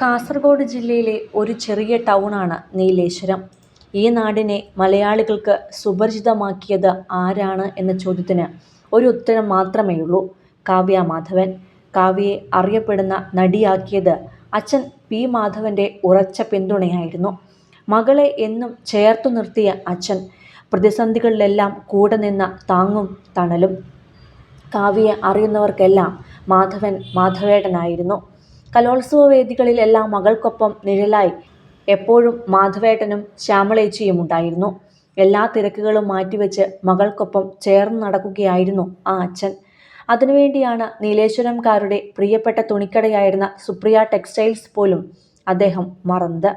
കാസർഗോഡ് ജില്ലയിലെ ഒരു ചെറിയ ടൗണാണ് നീലേശ്വരം. ഈ നാടിനെ മലയാളികൾക്ക് സുപരിചിതമാക്കിയത് ആരാണ് എന്ന ചോദ്യത്തിന് ഒരു ഉത്തരം മാത്രമേ ഉള്ളൂ കാവ്യ മാധവൻ. കാവ്യയെ അറിയപ്പെടുന്ന നടിയാക്കിയത് അച്ഛൻ പി മാധവന്റെ ഉറച്ച പിന്തുണയായിരുന്നു. മകളെ എന്നും ചേർത്തു നിർത്തിയ അച്ഛൻ പ്രതിസന്ധികളിലെല്ലാം കൂടെ നിന്ന താങ്ങും തണലും. കാവ്യയെ അറിയുന്നവർക്കെല്ലാം മാധവൻ മാധവേട്ടനായിരുന്നു കലോത്സവ വേദികളിലെല്ലാം മകൾക്കൊപ്പം നിഴലായി. എപ്പോഴും മാധവേട്ടനും ശ്യാമളേച്ചിയും ഉണ്ടായിരുന്നു. എല്ലാ തിരക്കുകളും മാറ്റിവെച്ച് മകൾക്കൊപ്പം ചേർന്ന് നടക്കുകയായിരുന്നു ആ അച്ഛൻ. അതിനുവേണ്ടിയാണ് നീലേശ്വരംകാരുടെ പ്രിയപ്പെട്ട തുണിക്കടയായിരുന്ന സുപ്രിയ ടെക്സ്റ്റൈൽസ് പോലും അദ്ദേഹം മറന്നത്.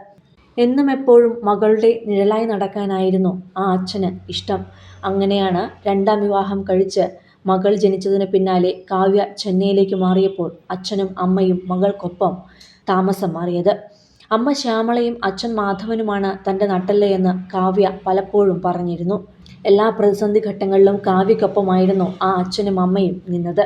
എന്നും എപ്പോഴും മകളുടെ നിഴലായി നടക്കാനായിരുന്നു ആ അച്ഛന് ഇഷ്ടം. അങ്ങനെയാണ് രണ്ടാം വിവാഹം കഴിച്ച് മകൾ ജനിച്ചതിന് പിന്നാലെ കാവ്യ ചെന്നൈയിലേക്ക് മാറിയപ്പോൾ അച്ഛനും അമ്മയും മകൾക്കൊപ്പം താമസം മാറിയത്. അമ്മ ശ്യാമളയും അച്ഛൻ മാധവനുമാണ് തന്റെ നട്ടല്ലയെന്ന് കാവ്യ പലപ്പോഴും പറഞ്ഞിരുന്നു. എല്ലാ പ്രതിസന്ധി ഘട്ടങ്ങളിലും കാവ്യക്കൊപ്പമായിരുന്നു ആ അച്ഛനും അമ്മയും നിന്നത്.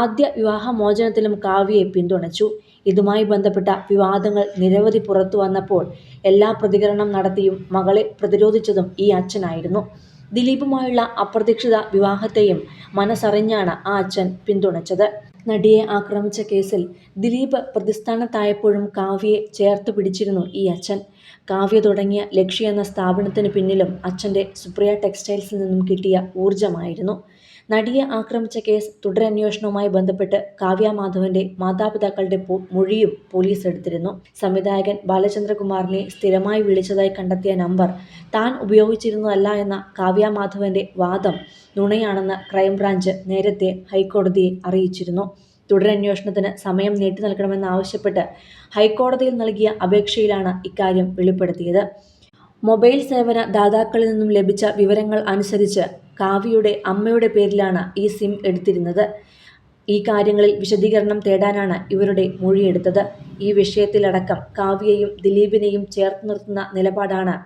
ആദ്യ വിവാഹമോചനത്തിലും കാവ്യയെ പിന്തുണച്ചു. ഇതുമായി ബന്ധപ്പെട്ട വിവാദങ്ങൾ നിരവധി പുറത്തു വന്നപ്പോൾ എല്ലാ പ്രതികരണം നടത്തിയും മകളെ പ്രതിരോധിച്ചതും ഈ അച്ഛനായിരുന്നു. ദിലീപുമായുള്ള അപ്രതീക്ഷിത വിവാഹത്തെയും മനസ്സറിഞ്ഞാണ് ആ അച്ഛൻ പിന്തുണച്ചത്. നടിയെ ആക്രമിച്ച കേസിൽ ദിലീപ് പ്രതിസ്ഥാനത്തായപ്പോഴും കാവ്യയെ ചേർത്ത് പിടിച്ചിരുന്നു ഈ അച്ഛൻ. കാവ്യ തുടങ്ങിയ ലക്ഷ്യ എന്ന സ്ഥാപനത്തിന് പിന്നിലും അച്ഛന്റെ സുപ്രിയ ടെക്സ്റ്റൈൽസിൽ നിന്നും കിട്ടിയ ഊർജമായിരുന്നു നടിയെ ആക്രമിച്ച കേസ് തുടരന്വേഷണവുമായി ബന്ധപ്പെട്ട് കാവ്യ മാധവന്റെ മാതാപിതാക്കളുടെ മൊഴിയും പോലീസ് എടുത്തിരുന്നു. സംവിധായകൻ ബാലചന്ദ്രകുമാറിനെ സ്ഥിരമായി വിളിച്ചതായി കണ്ടെത്തിയ നമ്പർ താൻ ഉപയോഗിച്ചിരുന്നതല്ല എന്ന കാവ്യ മാധവന്റെ വാദം നുണയാണെന്ന് ക്രൈംബ്രാഞ്ച് നേരത്തെ ഹൈക്കോടതിയെ അറിയിച്ചിരുന്നു. തുടരന്വേഷണത്തിന് സമയം നീട്ടി നൽകണമെന്നാവശ്യപ്പെട്ട് ഹൈക്കോടതിയിൽ നൽകിയ അപേക്ഷയിലാണ് ഇക്കാര്യം വെളിപ്പെടുത്തിയത്. മൊബൈൽ സേവന ദാതാക്കളിൽ നിന്നും ലഭിച്ച വിവരങ്ങൾ അനുസരിച്ച് കാവ്യയുടെ അമ്മയുടെ പേരിലാണ് ഈ സിം എടുത്തിരുന്നത്. ഈ കാര്യങ്ങളിൽ വിശദീകരണം തേടാനാണ് ഇവരുടെ മൊഴിയെടുത്തത്. ഈ വിഷയത്തിലടക്കം കാവ്യയെയും ദിലീപിനെയും ചേർത്ത് നിർത്തുന്ന നിലപാടാണ്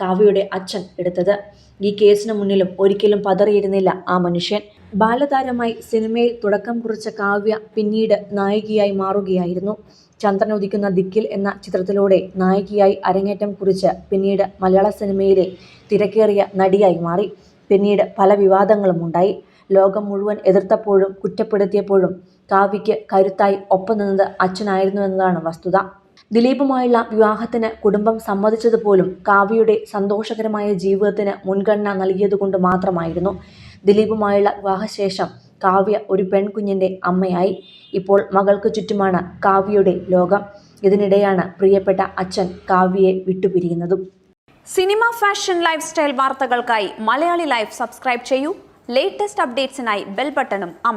കാവ്യയുടെ അച്ഛൻ എടുത്തത്. ഈ കേസിന് മുന്നിലും ഒരിക്കലും പതറിയിരുന്നില്ല ആ മനുഷ്യൻ. ബാലതാരമായി സിനിമയിൽ തുടക്കം കുറിച്ച കാവ്യ പിന്നീട് നായികയായി മാറുകയായിരുന്നു. ചന്ദ്രൻ ഉദിക്കുന്ന ദിക്കിൽ എന്ന ചിത്രത്തിലൂടെ നായികയായി അരങ്ങേറ്റം കുറിച്ച് പിന്നീട് മലയാള സിനിമയിലെ തിരക്കേറിയ നടിയായി മാറി. പിന്നീട് പല വിവാദങ്ങളും ഉണ്ടായി. ലോകം മുഴുവൻ എതിർത്തപ്പോഴും കുറ്റപ്പെടുത്തിയപ്പോഴും കാവ്യയ്ക്ക് കരുത്തായി ഒപ്പം നിന്നത് അച്ഛനായിരുന്നു എന്നതാണ് വസ്തുത. ദിലീപുമായുള്ള വിവാഹത്തിന് കുടുംബം സമ്മതിച്ചതുപോലും കാവ്യയുടെ സന്തോഷകരമായ ജീവിതത്തിന് മുൻഗണന നൽകിയതുകൊണ്ട് മാത്രമായിരുന്നു. ദിലീപുമായുള്ള വിവാഹശേഷം കാവ്യ ഒരു പെൺകുഞ്ഞിന്റെ അമ്മയായി. ഇപ്പോൾ മകൾക്ക് ചുറ്റുമാണ് കാവ്യയുടെ ലോകം. ഇതിനിടെയാണ് പ്രിയപ്പെട്ട അച്ഛൻ കാവ്യയെ വിട്ടുപിരിയുന്നതും. സിനിമ ഫാഷൻ ലൈഫ് സ്റ്റൈൽ വാർത്തകൾക്കായി മലയാളി ലൈഫ് സബ്സ്ക്രൈബ് ചെയ്യൂ. ലേറ്റസ്റ്റ് അപ്ഡേറ്റ്സിനായി ബെൽ ബട്ടണും അമർ